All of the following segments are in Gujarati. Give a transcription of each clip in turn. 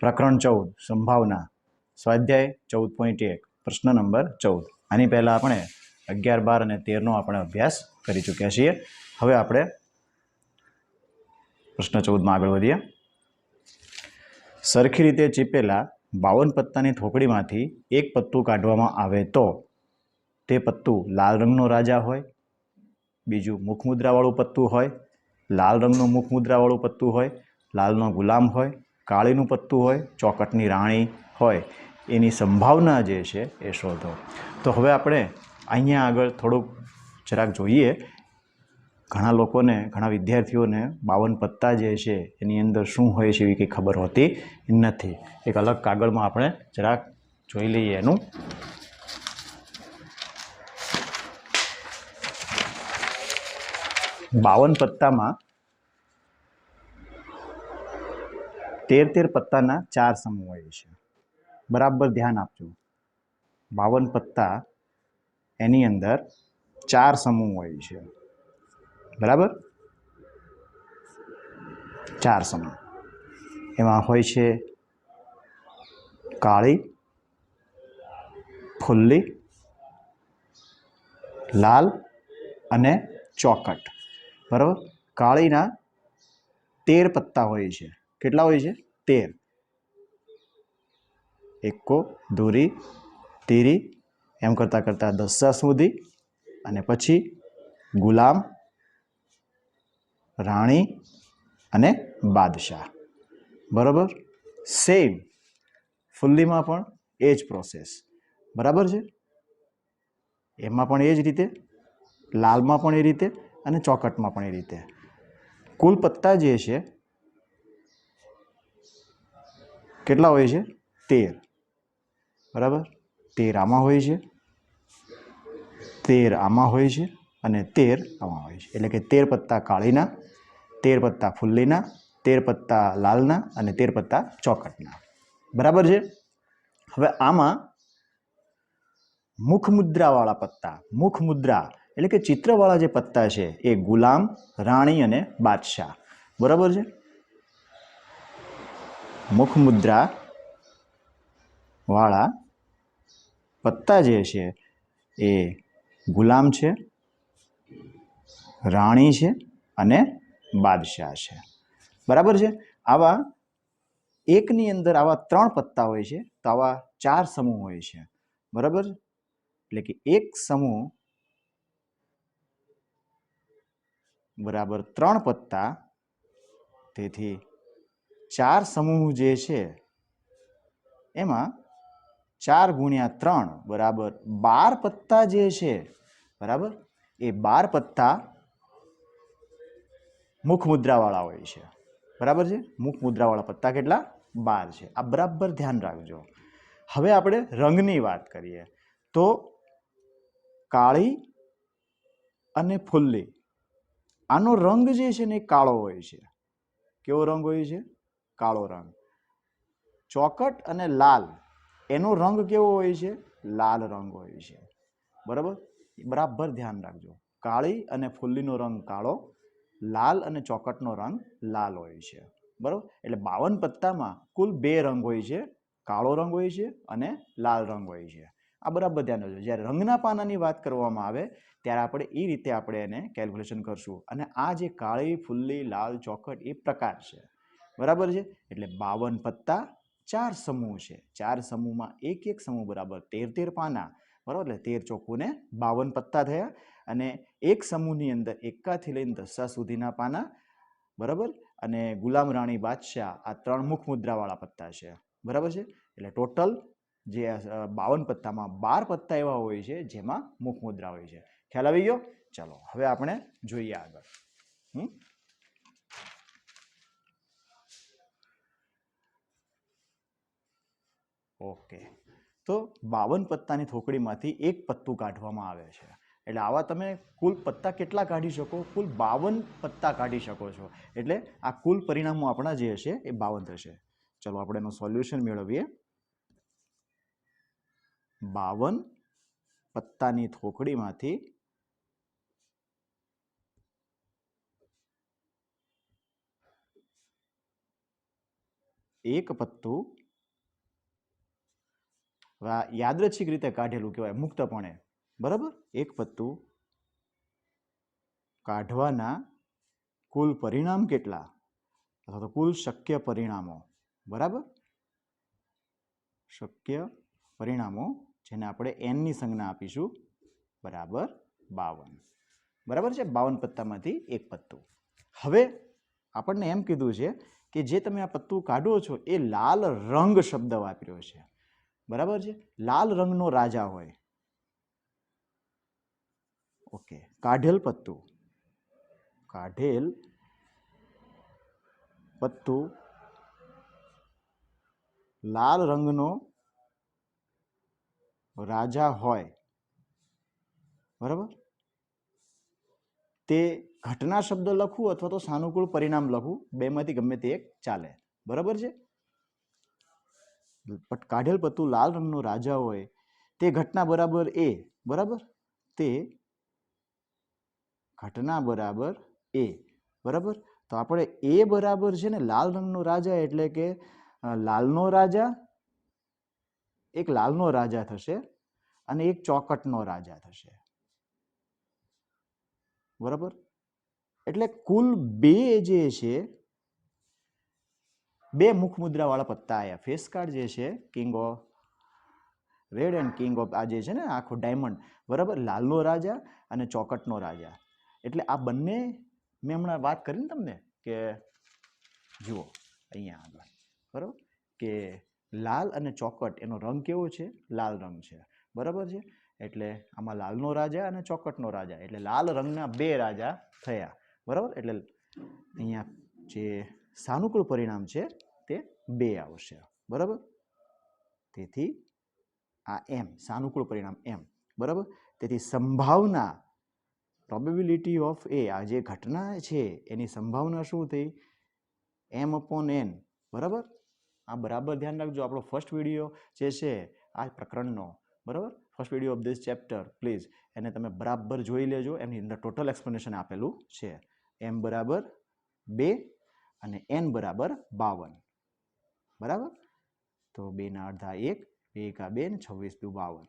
પ્રકરણ ચૌદ, સંભાવના. સ્વાધ્યાય ચૌદ પોઈન્ટ એક, પ્રશ્ન નંબર ચૌદ. આની પહેલાં આપણે અગિયાર, બાર અને તેરનો આપણે અભ્યાસ કરી ચૂક્યા છીએ. હવે આપણે પ્રશ્ન ચૌદમાં આગળ વધીએ. સરખી રીતે ચીપેલા બાવન પત્તાની થોકડીમાંથી એક પત્તું કાઢવામાં આવે તો તે પત્તું લાલ રંગનો રાજા હોય, બીજું મુખમુદ્રાવાળું પત્તું હોય, લાલ રંગનું મુખમુદ્રાવાળું પત્તું હોય, લાલનો ગુલામ હોય કાળીનું પત્તું હોય, ચોકટની રાણી હોય, એની સંભાવના જે છે એ શોધો. તો હવે આપણે અહીંયા આગળ થોડુંક જરાક જોઈએ. ઘણા લોકોને, ઘણા વિદ્યાર્થીઓને બાવન પત્તા જે છે એની અંદર શું હોય છે એવી કંઈ ખબર હોતી નથી. એક અલગ કાગળમાં આપણે જરાક જોઈ લઈએ એનું. બાવન પત્તામાં તેર તેર પત્તાના ચાર સમૂહ હોય છે. બરાબર ધ્યાન આપજો. બાવન પત્તા એની અંદર ચાર સમૂહ હોય છે. બરાબર? ચાર સમૂહ એમાં હોય છે કાળી, ફુલ્લી, લાલ અને ચોકટ. બરાબર? કાળીના તેર પત્તા હોય છે. કેટલા હોય છે? તેર એકો દૂરી તીરી એમ કરતાં કરતાં દસા સુધી. અને પછી ગુલામ, રાણી અને બાદશાહ. બરાબર? સેમ ફુલ્લીમાં પણ એ જ પ્રોસેસ બરાબર છે? એમાં પણ એ જ રીતે, લાલમાં પણ એ રીતે અને ચોકટમાં પણ એ રીતે. કુલ પત્તા જે છે કેટલા હોય છે? તેર. બરાબર? તેર આમાં હોય છે. તેર આમાં હોય છે અને તેર આમાં હોય છે. એટલે કે તેર પત્તા કાળીના, તેર પત્તા ફુલ્લીના, તેર પત્તા લાલના અને તેર પત્તા ચોકટના બરાબર છે? હવે આમાં મુખ મુદ્રાવાળા પત્તા મુખ મુદ્રા એટલે કે ચિત્રવાળા જે પત્તા છે એ ગુલામ, રાણી અને બાદશાહ. બરાબર છે? મુખ મુદ્રા વાળા, પત્તા જે છે એ ગુલામ છે, રાણી છે અને બાદશાહ છે. બરાબર છે? આવા એકની અંદર આવા ત્રણ પત્તા હોય છે, તો આવા ચાર સમૂહ હોય છે. બરાબર? એટલે કે એક સમૂહ બરાબર ત્રણ પત્તા, તેથી ચાર સમૂહ જે છે, એમાં ચાર ગુણ્યા ત્રણ બરાબર બાર પત્તા જે છે, બરાબર? એ બાર પત્તા મુખ મુદ્રાવાળા હોય છે. બરાબર છે? મુખ મુદ્રાવાળા પત્તા કેટલા? બાર છે. આ બરાબર ધ્યાન રાખજો. હવે આપણે રંગની વાત કરીએ. તો કાળી અને ફુલ્લી. આનો રંગ જે છે ને એ કાળો હોય છે. કેવો રંગ હોય છે? કાળો રંગ. ચોકટ અને લાલ, એનો રંગ કેવો હોય છે? લાલ રંગ હોય છે. બરાબર? બરાબર ધ્યાન રાખજો. કાળી અને ફુલ્લીનો રંગ કાળો, લાલ અને ચોકટનો રંગ લાલ હોય છે. બરાબર? એટલે બાવન પત્તામાં કુલ બે રંગ હોય છે. કાળો રંગ હોય છે અને લાલ રંગ હોય છે. આ બરાબર ધ્યાન રાખજો. જ્યારે રંગના પાનાની વાત કરવામાં આવે, ત્યારે આપણે એ રીતે આપણે એને કેલ્ક્યુલેશન કરશું. અને આ જે કાળી, ફુલ્લી, લાલ, ચોકટ, એ પ્રકાર છે. બરાબર છે? એટલે બાવન પત્તા ચાર સમૂહ છે. ચાર સમૂહમાં એક એક સમૂહ બરાબર તેર તેર પાના. બરાબર? એટલે તેર ચોખ્ખું ને બાવન પત્તા થયા. અને એક સમૂહની અંદર એકાથી લઈને દસા સુધીના પાના. બરાબર? અને ગુલામ રાણી બાદશાહ આ ત્રણ મુખ મુદ્રાવાળા પત્તા છે. બરાબર છે? એટલે ટોટલ જે બાવન પત્તામાં બાર પત્તા એવા હોય છે જેમાં મુખ મુદ્રા હોય છે. ખ્યાલ આવી ગયો? ચાલો, હવે આપણે જોઈએ આગળ. હમ? ઓકે. તો બાવન પત્તાની થોકડીમાંથી એક પત્તું કાઢવામાં આવે છે. એટલે આવા તમે કુલ પત્તા કેટલા કાઢી શકો? કુલ બાવન પત્તા કાઢી શકો છો. એટલે આ કુલ પરિણામો આપણા જે હશે એ બાવન થશે. ચલો આપણે એનું સોલ્યુશન મેળવીએ. બાવન પત્તાની થોકડીમાંથી એક પત્તું હવે આ યાદચ્છિક રીતે કાઢેલું કહેવાય મુક્તપણે. બરાબર? એક પત્તું કાઢવાના કુલ પરિણામ કેટલા? અથવા તો કુલ શક્ય પરિણામો. બરાબર? શક્ય પરિણામો, જેને આપણે એનની સંજ્ઞા આપીશું. બરાબર? બાવન. બરાબર છે? બાવન પત્તામાંથી એક પત્તું. હવે આપણને એમ કીધું છે કે જે તમે આ પત્તું કાઢો છો, એ લાલ રંગ શબ્દ વાપર્યો છે. બરાબર છે? લાલ રંગનો રાજા હોય. ઓકે. કાઢેલ પત્તું. કાઢેલ પત્તું. લાલ રંગનો રાજા હોય. બરાબર? તે ઘટના શબ્દ લખવું અથવા તો સાનુકૂળ પરિણામ લખવું બેમાંથી ગમે તે એક ચાલે. બરાબર છે? કાઢેલ પત્તું લાલ રંગનો રાજા હોય, તે ઘટના બરાબર એ, બરાબર? તે ઘટના બરાબર એ, બરાબર? તો આપણે એ બરાબર છે ને લાલ રંગનો રાજા એટલે કે લાલનો રાજા, એક લાલનો રાજા થશે અને એક ચોકટનો રાજા થશે. બરાબર? એટલે કુલ બે જે છે બે મુખ મુદ્રાવાળા પત્તા આવ્યા ફેસ કાર્ડ જે છે king of red and king of આ જે છે ને, આખો ડાયમંડ બરાબર? લાલનો રાજા અને ચોકટનો રાજા. એટલે આ બંને, મેં હમણાં વાત કરી ને તમને કે, જુઓ, અહીંયા આગળ. બરાબર? કે લાલ અને ચોકટ, એનો રંગ કેવો છે? લાલ રંગ છે. બરાબર છે? એટલે આમાં લાલનો રાજા અને ચોકટનો રાજા. એટલે લાલ રંગના બે રાજા થયા. બરાબર? એટલે અહીંયા જે સાનુકૂળ પરિણામ છે તે બે આવશે. બરાબર? તેથી આ એમ સાનુકૂળ પરિણામ એમ બરાબર? તેથી સંભાવના પ્રોબેબિલિટી ઓફ એ આ જે ઘટના છે, એની સંભાવના શું થઈ? એમ અપોન એન બરાબર? આ બરાબર ધ્યાન રાખજો, આપણો ફર્સ્ટ વીડિયો જે છે, આ પ્રકરણનો. બરાબર? First video of this chapter please એને તમે બરાબર જોઈ લેજો, એની અંદર ટોટલ એક્સપ્લેનેશન આપેલું છે. એમ બરાબર બે અને એન બરાબર બાવન. બરાબર? તો બેના અડધા એક, બે એકા બે ને છવ્વીસ દુ બાવન.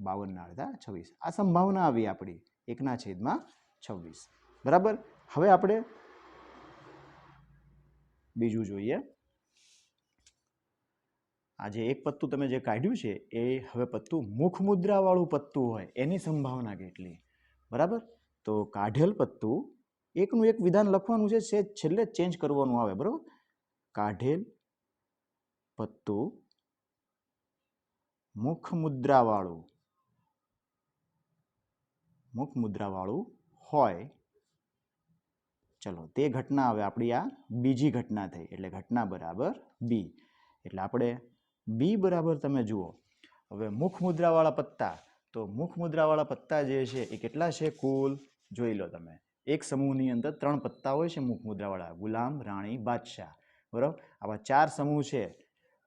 બાવનના અડધા છવ્વીસ. આ સંભાવના આવી આપણી. એકના છેદમાં છવ્વીસ. બરાબર? હવે આપણે બીજું જોઈએ. આ જે એક પત્તું તમે જે કાઢ્યું છે, એ હવે પત્તું મુખ મુદ્રાવાળું પત્તું હોય. એની સંભાવના કેટલી? બરાબર? તો કાઢેલ પત્તું એકનું એક વિધાન લખવાનું છે છે છેલ્લે ચેન્જ કરવાનું આવે, બરાબર? કાઢેલ, પત્તું મુખ મુદ્રાવાળું મુખ મુદ્રાવાળું હોય. ચલો, તે ઘટના હવે આપણી આ બીજી ઘટના થઈ, એટલે ઘટના બરાબર બી એટલે આપણે બી બરાબર તમે જુઓ. હવે મુખ મુદ્રાવાળા પત્તા, તો મુખ મુદ્રાવાળા પત્તા જે છે, એ કેટલા છે? કુલ, જોઈ લો તમે. એક સમૂહની અંદર ત્રણ પત્તા હોય છે, મુખ મુદ્રાવાળા, ગુલામ, રાણી, બાદશાહ. બરાબર? આવા ચાર સમૂહ છે,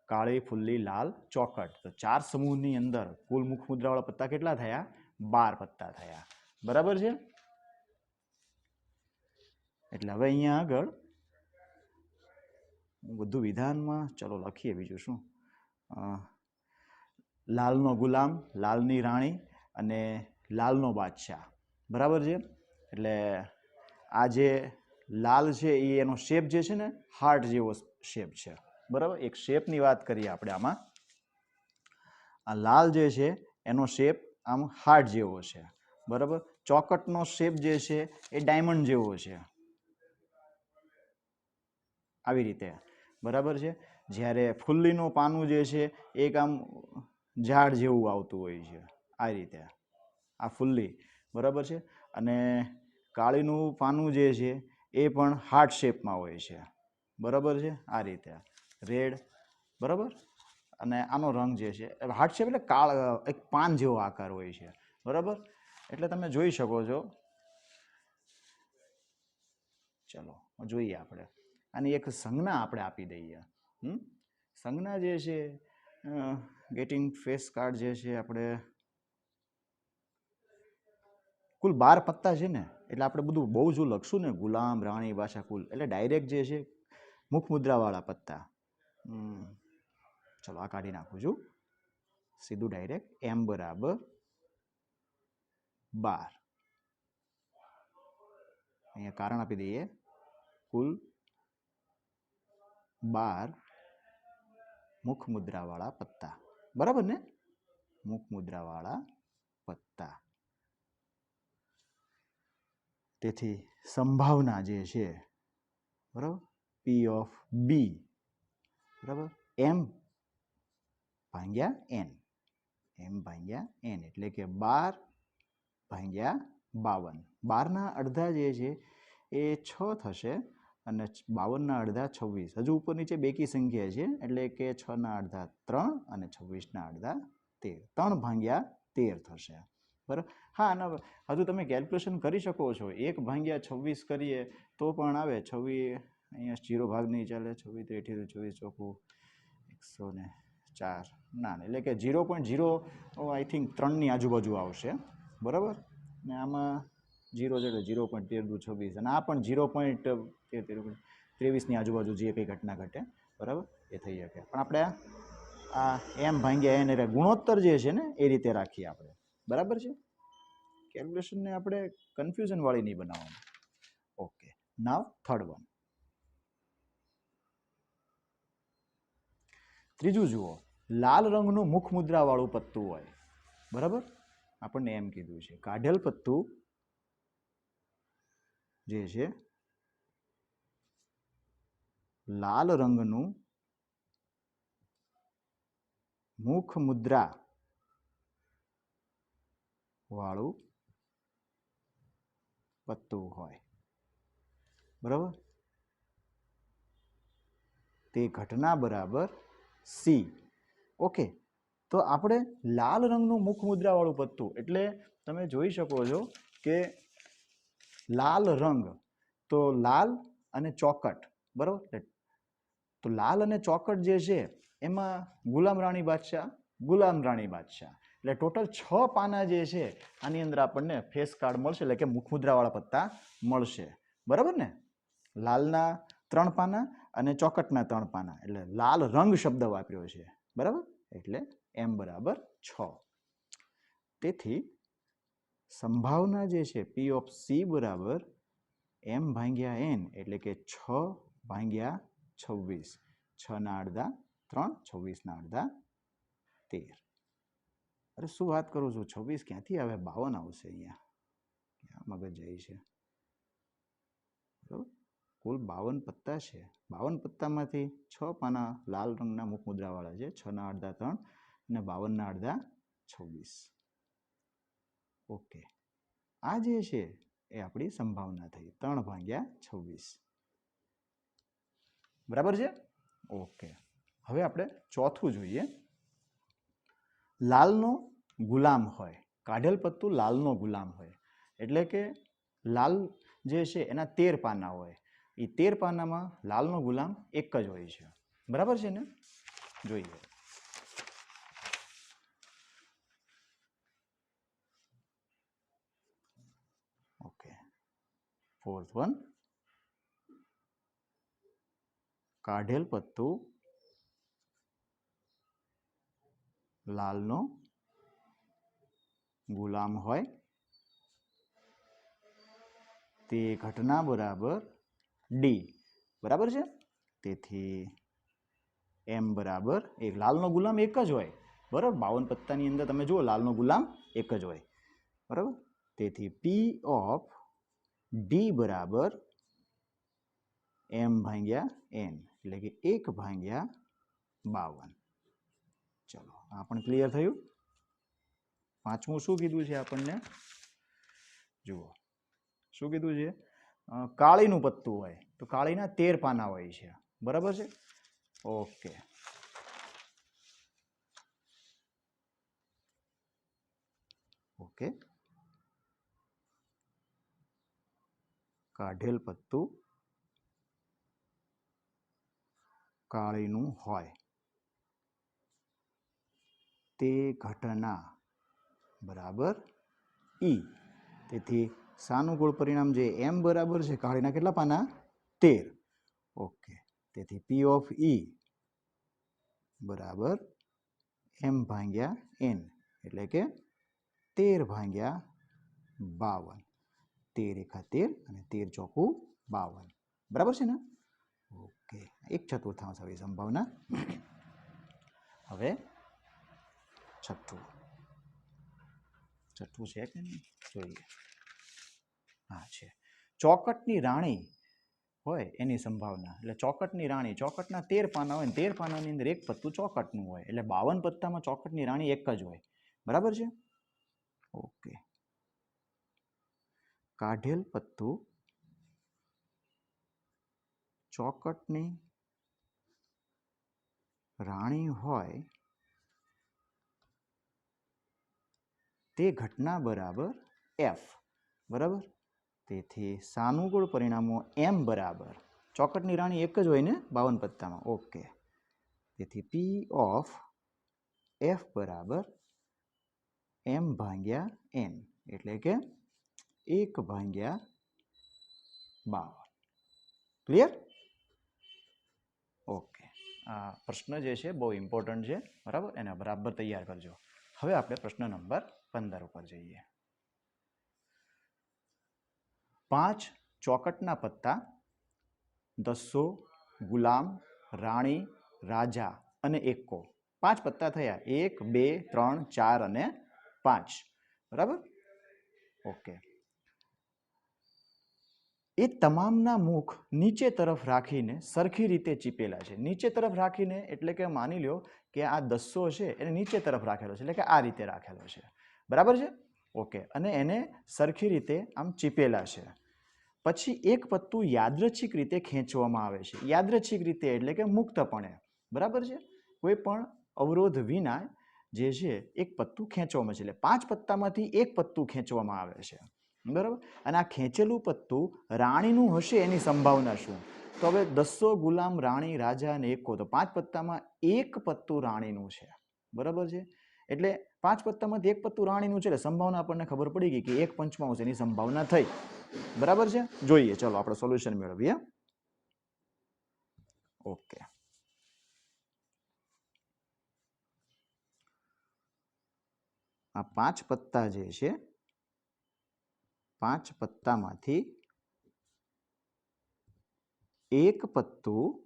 કાળી, ફુલ્લી, લાલ ચોકટ તો ચાર સમૂહની અંદર કુલ મુખ મુદ્રાવાળા પત્તા કેટલા થયા? બાર પત્તા થયા. બરાબર છે? એટલે હવે અહીંયા આગળ બધું વિધાનમાં, ચલો લખીએ બીજું શું? લાલનો ગુલામ, લાલની રાણી અને લાલનો બાદશાહ. બરાબર છે? એટલે આ જે લાલ છે એ એનો શેપ જે છે ને હાર્ટ જેવો શેપ છે. બરાબર? એક શેપની વાત કરીએ આપણે આમાં. આ લાલ જે છે, એનો શેપ આમ હાર્ટ જેવો છે. બરાબર? ચોકટનો શેપ જે છે, એ ડાયમંડ જેવો છે. આવી રીતે. બરાબર છે? જ્યારે ફુલ્લીનું પાનું જે છે, એક આમ ઝાડ જેવું આવતું હોય છે. આ રીતે. આ ફુલ્લી. બરાબર છે? અને કાળીનું પાનું જે છે એ પણ હાર્ટ શેપમાં હોય છે. બરાબર છે? આ રીતે. રેડ બરાબર? અને આનો રંગ જે છે હાર્ટ શેપ એટલે કાળ, એક પાન જેવો આકાર હોય છે. બરાબર? એટલે તમે જોઈ શકો છો. ચલો, જોઈએ આપણે. આની એક સંજ્ઞા આપણે આપી દઈએ. સંજ્ઞા જે છે ગેટિંગ ફેસ કાર્ડ જે છે, આપણે કુલ બાર પત્તા છે ને, એટલે આપણે બધું બહુ જો લખશું ને, ગુલામ, રાણી ભાષા કુલ, એટલે ડાયરેક્ટ જે છે મુખ મુદ્રાવાળા પત્તા ચલો આ કાઢી નાખું છું. સીધું ડાયરેક્ટ એમ બરાબર બાર. અહીંયા કારણ આપી દઈએ. કુલ બાર મુખ મુદ્રાવાળા પત્તા. બરાબર ને? મુખ મુદ્રાવાળા પત્તા. તેથી સંભાવના જે છે, બરાબર? પી ઓફ બી બરાબર? એમ ભાંગ્યા એન એમ ભાંગ્યા એન એટલે કે બાર ભાંગ્યા બાવન. બારના અડધા જે છે, એ છ થશે અને બાવનના અડધા છવ્વીસ. હજુ ઉપર નીચે બેકી સંખ્યા છે, એટલે કે છના અડધા ત્રણ અને છવ્વીસના અડધા તેર. ત્રણ ભાંગ્યા તેર થશે. બરાબર? હા, અને હજુ તમે કેલ્ક્યુલેશન કરી શકો છો. એક ભાંગ્યા છવ્વીસ કરીએ તો પણ આવે છવ્વીસ અહીંયા જીરો ભાગ નહીં ચાલે છવ્વીસ ત્રેઠી ચોવીસ ચોખ્ખું એકસો ને ચાર. ના એટલે કે zero point zero I think ત્રણની આજુબાજુ આવશે. બરાબર? ને આમાં ઝીરો છે એટલે ઝીરો પોઈન્ટ તેર દુ છવ્વીસ. અને આ પણ ઝીરો પોઈન્ટ તેર તેર ત્રેવીસની આજુબાજુ જે કંઈ ઘટના ઘટે, બરાબર? એ થઈ શકે. પણ આપણે આ એમ ભાંગ્યા એને ગુણોત્તર જે છે ને, એ રીતે રાખીએ આપણે. બરાબર છે? કેલ્ક્યુલેશનને આપણે કન્ફ્યુઝનવાળી નહીં બનાવવાની. ઓકે નાવ થર્ડ વન ત્રીજું જુઓ, લાલ રંગનું મુખ મુદ્રાવાળું પત્તું હોય. બરાબર? આપણને એમ કીધું છે, કાઢેલ પત્તું જે છે, લાલ રંગનું મુખ મુદ્રા વાળું પત્તું હોય. બરાબર? તે ઘટના બરાબર સી ઓકે. તો આપણે લાલ રંગનું મુખ મુદ્રાવાળું પત્તું, એટલે તમે જોઈ શકો છો કે લાલ રંગ, તો લાલ અને ચોકટ, બરાબર? તો લાલ અને ચોકટ જે છે, એમાં ગુલામ રાણી બાદશાહ, ગુલામ રાણી બાદશાહ. એટલે ટોટલ છ પાના જે છે, આની અંદર આપણને ફેસ કાર્ડ મળશે, એટલે કે મુખમુદ્રાવાળા પત્તા મળશે. બરાબર ને? લાલના ત્રણ પાના અને ચોકટના ત્રણ પાના. એટલે લાલ રંગ શબ્દ વાપર્યો છે. બરાબર? એટલે એમ બરાબર છ. તેથી સંભાવના જે છે પી ઓફ સી બરાબર એમ ભાંગ્યા એન એટલે કે છ ભાંગ્યા છવ્વીસ. છના અડધા, ત્રણ, છવ્વીસના અડધા, તેર. અરે શું વાત કરું છું? છવ્વીસ ક્યાંથી આવે? બાવન આવશે અહીંયા. ક્યાં મગજ જાય છે? બરાબર? કુલ બાવન પત્તા છે. બાવન પત્તામાંથી છ પાના લાલ રંગના મુખ મુદ્રાવાળા છે. છના અડધા ત્રણ અને બાવનના અડધા છવ્વીસ. ઓકે. આ જે છે એ આપણી સંભાવના થઈ. ત્રણ ભાગ્યા છવ્વીસ. બરાબર છે? ઓકે. હવે આપણે ચોથું જોઈએ. લાલનો ગુલામ હોય, કાઢેલ પત્તું લાલનો ગુલામ હોય. એટલે કે લાલ જે છે એના તેર પાના હોય. એ તેર પાનામાં લાલનો ગુલામ એક જ હોય છે. બરાબર છે ને? જોઈએ. ઓકે. Fourth one. કાઢેલ પત્તું લાલનો ગુલામ હોય તે ઘટના બરાબર ડી બરાબર છે? તેથી એમ બરાબર એક લાલનો ગુલામ એક જ હોય. બરાબર? બાવન પત્તાની અંદર તમે જુઓ લાલનો ગુલામ એક જ હોય. બરાબર? તેથી પી ઓફ ડી બરાબર એમ ભાંગ્યા એન એટલે કે એક ભાંગ્યા બાવન. આ પણ ક્લિયર થયું? પાંચમું શું કીધું છે આપણને? જુઓ. શું કીધું છે? કાળીનું પત્તું હોય, તો કાળીના તેર પાના હોય છે. બરાબર છે? ઓકે. ઓકે. કાઢેલ પત્તું કાળીનું હોય. તે ઘટના. બરાબર? ઈ. તેથી સાનુકૂળ પરિણામ જે એમ બરાબર છે કાળીના કેટલા પાના તેર. ઓકે. તેથી પી ઓફ ઈ બરાબર? એમ ભાંગ્યા એન એટલે કે તેર ભાંગ્યા બાવન. તેર એકા તેર અને તેર ચોકું બાવન. બરાબર છે ને? ઓકે. એક ચતુર્થાંશ આવી સંભાવના. હવે છઠ્ઠું. છઠ્ઠું છે કે નહીં? જોઈએ. હા, છે. ચોકટની રાણી હોય એની સંભાવના. એટલે ચોકટની રાણી, ચોકટના તેર પાના હોય તેર પાનાની અંદર એક પત્તું ચોકટનું હોય. એટલે બાવન પત્તામાં ચોકટની રાણી એક જ હોય. બરાબર છે? ઓકે. કાઢેલ પત્તું ચોકટની રાણી હોય તે ઘટના બરાબર એફ બરાબર? તેથી સાનુકૂળ પરિણામો એમ બરાબર. ચોકટની રાણી એક જ હોય ને? બાવન પત્તામાં. ઓકે. તેથી પી ઓફ એફ બરાબર એમ ભાગ્યા એન એટલે કે એક ભાગ્યા બાવન. Clear okay. આ પ્રશ્ન જે છે, બહુ ઇમ્પોર્ટન્ટ છે. બરાબર? એને બરાબર તૈયાર કરજો. હવે આપણે પ્રશ્ન નંબર પંદર ઉપર જઈએ. પાંચ ચોકટના પત્તા, દસો ગુલામ, રાણી, રાજા અને એકો પાંચ પત્તા થયા. એક, બે, ત્રણ, ચાર અને પાંચ. બરાબર? ઓકે. એ તમામના મુખ નીચે તરફ રાખીને સરખી રીતે ચીપેલા છે. નીચે તરફ રાખીને એટલે કે માની લ્યો કે આ દસો છે એને નીચે તરફ રાખેલો છે, એટલે કે આ રીતે રાખેલો છે. બરાબર છે? ઓકે અને એને સરખી રીતે આમ ચીપેલા છે. પછી એક પત્તું યાદ્રચ્છિક રીતે ખેંચવામાં આવે છે. યાદ્રચ્છિક રીતે એટલે કે મુક્તપણે. બરાબર છે? કોઈ પણ અવરોધ વિના જે છે, એક પત્તું ખેંચવામાં છે. એટલે પાંચ પત્તામાંથી એક પત્તું ખેંચવામાં આવે છે. બરાબર? અને આ ખેંચેલું પત્તું રાણીનું હશે એની સંભાવના શું? તો હવે દસો ગુલામ રાણી રાજા અને એકો તો પાંચ પત્તામાં એક પત્તું રાણીનું છે. બરાબર છે? એટલે પાંચ પત્તામાંથી એક પત્તું રાણીનું છે એટલે સંભાવના આપણને ખબર પડી ગઈ કે એક પંચમાંશ એની સંભાવના થઈ. બરાબર છે? જોઈએ, ચલો આપણે સોલ્યુશન મેળવીએ. ઓકે. આ પાંચ પત્તા જે છે પાંચ પત્તામાંથી એક પત્તું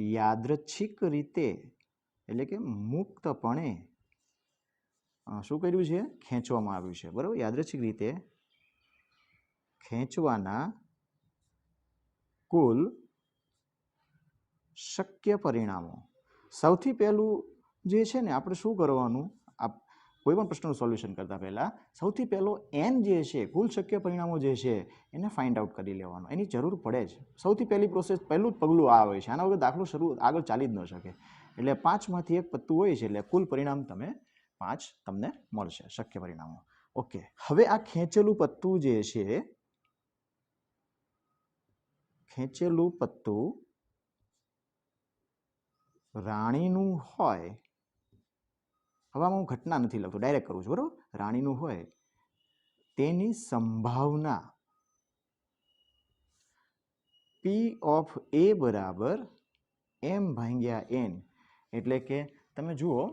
યાદૃચ્છિક રીતે, એટલે કે મુક્તપણે શું કર્યું છે? ખેંચવામાં આવ્યું છે. બરાબર? યાદૃચ્છિક રીતે ખેંચવાના કુલ શક્ય પરિણામો. સૌથી પહેલું જે છે ને, આપણે શું કરવાનું? આ કોઈ પણ પ્રશ્નનું સોલ્યુશન કરતા પહેલાં સૌથી પહેલો એન જે છે, કુલ શક્ય પરિણામો જે છે, એને ફાઇન્ડ આઉટ કરી લેવાનો. એની જરૂર પડે જ. સૌથી પહેલી પ્રોસેસ પહેલું જ પગલું આ હોય છે. આના વગર દાખલો શરૂ આગળ ચાલી જ ન શકે. એટલે પાંચમાંથી એક પત્તું હોય છે એટલે કુલ પરિણામ તમે પાંચ તમને મળશે, શક્ય પરિણામો. ઓકે હવે આ ખેંચેલું પત્તું જે છે, ખેંચેલું પત્તું રાણીનું હોય હવે આમાં હું ઘટના નથી લખતો ડાયરેક્ટ કરું છું, બરાબર? રાણીનું હોય તેની સંભાવના પી ઓફ એ બરાબર એમ ભાંગ્યા એન એટલે કે તમે જુઓ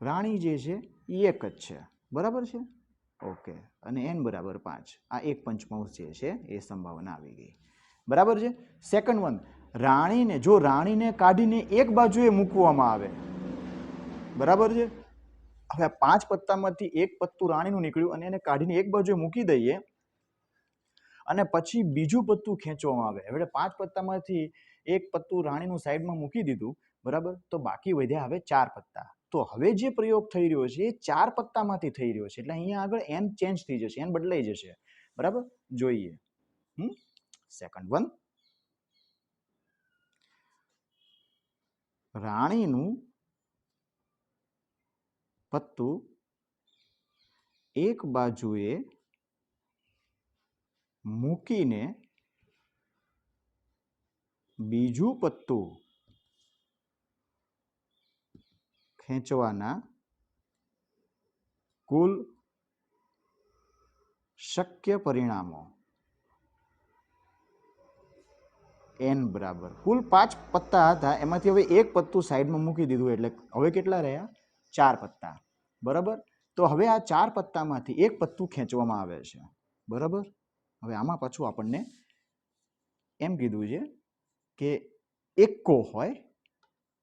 રાણી જે છે એ એક જ છે. બરાબર છે? ઓકે અને એન બરાબર પાંચ. આ એક પંચમાંશ જે છે એ સંભાવના આવી ગઈ. બરાબર છે? સેકન્ડ વન રાણીને, જો રાણીને કાઢીને એક બાજુએ મૂકવામાં આવે બરાબર છે? હવે આ પાંચ પત્તામાંથી એક પત્તું રાણીનું નીકળ્યું અને એને કાઢીને એક બાજુ મૂકી દઈએ અને પછી બીજું પત્તું ખેંચવામાં આવે. એટલે પાંચ પત્તામાંથી એક પત્તું રાણીનું સાઈડમાં મૂકી દીધું, બરાબર? તો બાકી વધ્યા હવે ચાર પત્તા. તો હવે જે પ્રયોગ થઈ રહ્યો છે, એ ચાર પત્તામાંથી થઈ રહ્યો છે. એટલે અહીંયા આગળ એન ચેન્જ થઈ જશે એન બદલાઈ જશે. બરાબર? જોઈએ. હમ? સેકન્ડ વન રાણીનું પત્તું એક બાજુએ મૂકીને બીજું પત્તું ખેંચવાના કુલ શક્ય પરિણામો એન બરાબર. કુલ પાંચ પત્તા હતા. એમાંથી હવે એક પત્તું સાઈડમાં મૂકી દીધું. એટલે હવે કેટલા રહ્યા? ચાર પત્તા. બરાબર? તો હવે આ ચાર પત્તામાંથી એક પત્તું ખેંચવામાં આવે છે. બરાબર? હવે આમાં પાછું આપણને એમ કીધું છે કે એકો હોય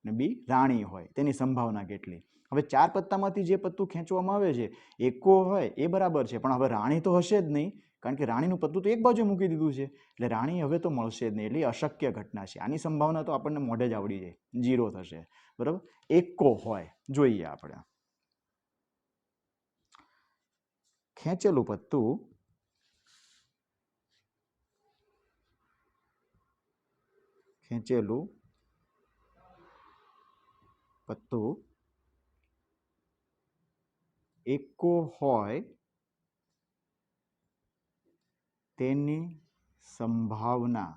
ને બી રાણી હોય, તેની સંભાવના કેટલી? હવે ચાર પત્તામાંથી જે પત્તું ખેંચવામાં આવે છે, એકો હોય એ બરાબર છે, પણ હવે રાણી તો હશે જ નહીં, કારણ કે રાણીનું પત્તું તો એક બાજુ મૂકી દીધું છે. એટલે રાણી હવે તો મળશે જ નહીં, એટલે અશક્ય ઘટના છે. આની સંભાવના તો આપણને મોઢે જ આવડી જાય જીરો થશે. બરાબર? એકો હોય, જોઈએ આપણે. ખેંચેલું પત્તું ખેંચેલું પત્તું એકો હોય તેની સંભાવના.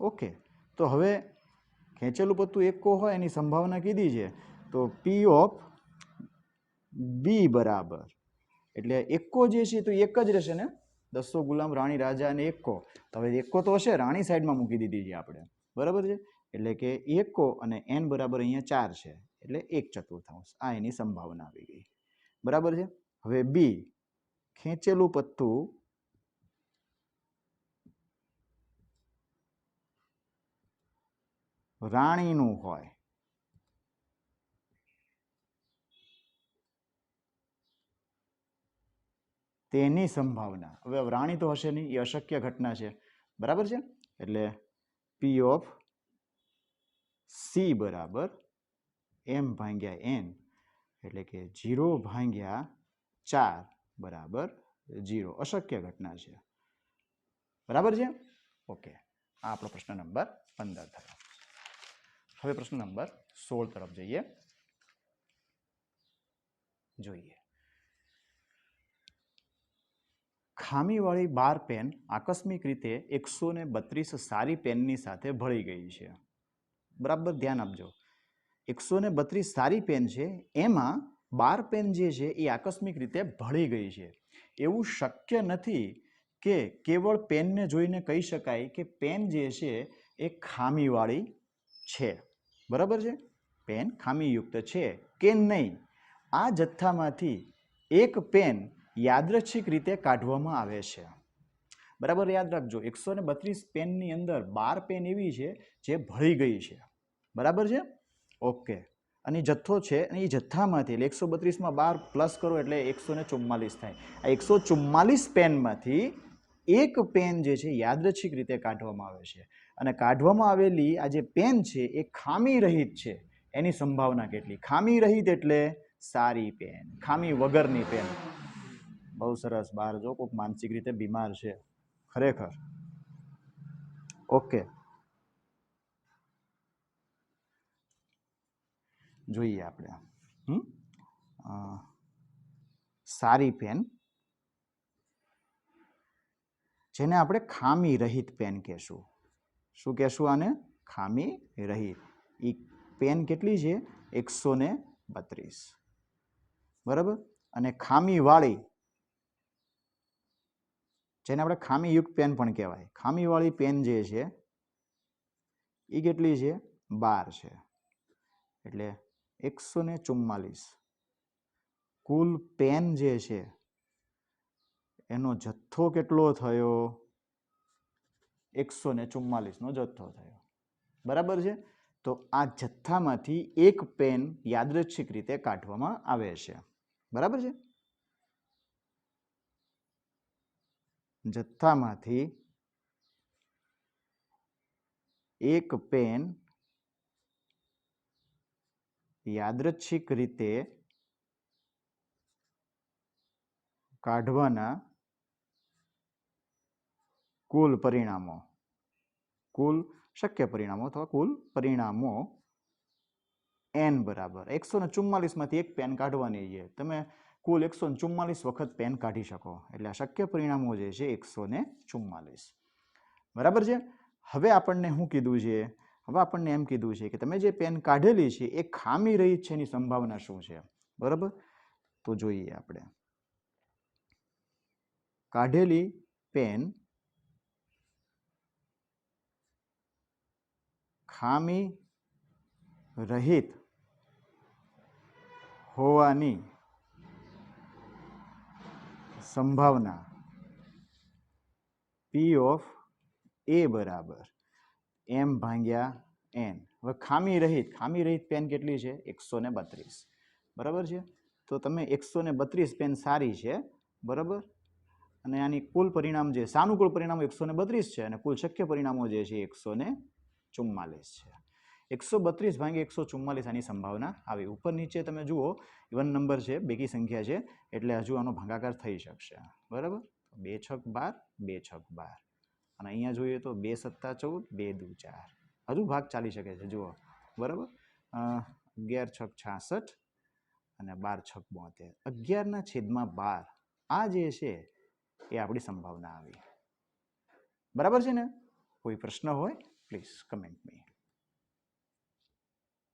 ઓકે, તો હવે ખેંચેલું પત્તું એકો હોય એની સંભાવના કીધી છે. તો પી ઓફ બી બરાબર. એટલે એકો જે છે તો એક જ રહેશે ને? દસો ગુલામ રાણી રાજા અને એકો. તો હવે એકો તો હશે, રાણી સાઈડમાં મૂકી દીધી છે આપણે. બરાબર છે? એટલે કે એકો અને એન બરાબર અહીંયા ચાર છે. એટલે એક ચતુર્થાંશ. આ એની સંભાવના આવી ગઈ. બરાબર છે? હવે બી, ખેંચેલું પત્તું રાણીનું હોય. તેની સંભાવના. હવે રાણી તો હશે નહીં, એ અશક્ય ઘટના છે. બરાબર છે? એટલે પી ઓફ સી બરાબર એમ ભાંગ્યા એન એટલે કે જીરો ભાંગ્યા ચાર બરાબર જીરો અશક્ય ઘટના છે. બરાબર છે? ઓકે. આ આપણો પ્રશ્ન નંબર પંદર થયો. હવે પ્રશ્ન નંબર સોળ તરફ જઈએ. જોઈએ. ખામીવાળી બાર પેન આકસ્મિક રીતે એકસો ને બત્રીસ સારી પેનની સાથે ભળી ગઈ છે. બરાબર ધ્યાન આપજો. એકસો ને બત્રીસ સારી પેન છે, એમાં બાર પેન જે છે એ આકસ્મિક રીતે ભળી ગઈ છે. એવું શક્ય નથી કે કેવળ પેનને જોઈને કહી શકાય કે પેન જે છે એ ખામીવાળી છે. બરાબર છે? પેન ખામીયુક્ત છે કે નહીં? આ જથ્થામાંથી એક પેન યાદૃચ્છિક રીતે કાઢવામાં આવે છે. બરાબર યાદ રાખજો, એકસો ને બત્રીસ પેનની અંદર બાર પેન એવી છે જે ભળી ગઈ છે. બરાબર છે? ઓકે. અને જથ્થો છે એ જથ્થામાંથી, એટલે એકસો બત્રીસમાં બાર પ્લસ કરો એટલે એકસો ને ચુમ્માલીસ થાય. આ એકસો ચુમ્માલીસ પેનમાંથી એક પેન જે છે યાદરચ્છિક રીતે કાઢવામાં આવે છે. અને કાઢવામાં આવેલી આ જે પેન છે એ ખામી રહિત છે. એની સંભાવના કેટલી? ખામી રહિત એટલે સારી પેન, ખામી વગરની પેન. બહુ સરસ. બહાર જો કોઈક માનસિક રીતે બીમાર છે. ખરેખર. ઓકે. જોઈએ આપણે. હમ? સારી પેન. જેને આપણે ખામી રહિત પેન કહેશું. શું કહેશું આને? ખામી રહિત. એ પેન કેટલી છે? એકસો બત્રીસ. બરાબર? અને ખામીવાળી જેને આપણે ખામીયુક્ત પેન પણ કહેવાય. ખામીવાળી પેન જે છે એ કેટલી છે? બાર છે. એટલે એકસો ને ચુમ્માલીસ. કુલ પેન જે છે, એનો જથ્થો કેટલો થયો? એકસો ને ચુમ્માલીસનો જથ્થો થયો. બરાબર છે? તો આ જથ્થામાંથી એક પેન યાદૃચ્છિક રીતે કાઢવામાં આવે છે. બરાબર છે? જથ્થામાંથી એક પેન યાદ્રચ્છિક રીતે કાઢવાના કુલ પરિણામો. કુલ શક્ય પરિણામો અથવા કુલ પરિણામો એન બરાબર. એકસો ને ચુમ્માલીસમાંથી એક પેન કાઢવાની છે. તમે કુલ એકસો ચુમ્માલીસ વખત પેન કાઢી શકો. એટલે આ શક્ય પરિણામો જે છે એકસો ને ચુમ્માલીસ બરાબર છે? હવે આપણને શું કીધું છે, હવે આપણને એમ કીધું છે કે તમે જે પેન કાઢેલી છે એ ખામી રહી છે એની સંભાવના શું છે? બરાબર? તો જોઈએ આપણે. કાઢેલી પેન ખામી રહિત હોવાની સંભાવના. પી ઓફ એ બરાબર. એમ ભાંગ્યા એન હવે ખામી રહિત ખામી રહિત પેન કેટલી છે? એકસો ને બત્રીસ. બરાબર છે? તો તમે એકસો ને બત્રીસ પેન સારી છે. બરાબર? અને આની કુલ પરિણામ જે સાનુકૂળ પરિણામો એકસો ને બત્રીસ છે અને કુલ શક્ય પરિણામો જે છે એકસો ને ચુમ્માલીસ છે. એકસો બત્રીસ ભાગે એકસો ચુમ્માલીસ આની સંભાવના આવી. ઉપર નીચે તમે જુઓ ઇવન નંબર છે બેકી સંખ્યા છે, એટલે હજુ આનો ભાગાકાર થઈ શકશે. બરાબર? બે છક બાર, બે છક બાર. અને અહીંયા જોઈએ તો બે સત્તા ચૌદ, બે દુ ચાર. હજુ ભાગ ચાલી શકે છે, જુઓ. બરાબર? અગિયાર છક છાસઠ અને બાર છક બોતેર. અગિયારના છેદમાં બાર. આ જે છે, એ આપણી સંભાવના આવી. બરાબર છે ને? કોઈ પ્રશ્ન હોય પ્લીઝ કમેન્ટ મી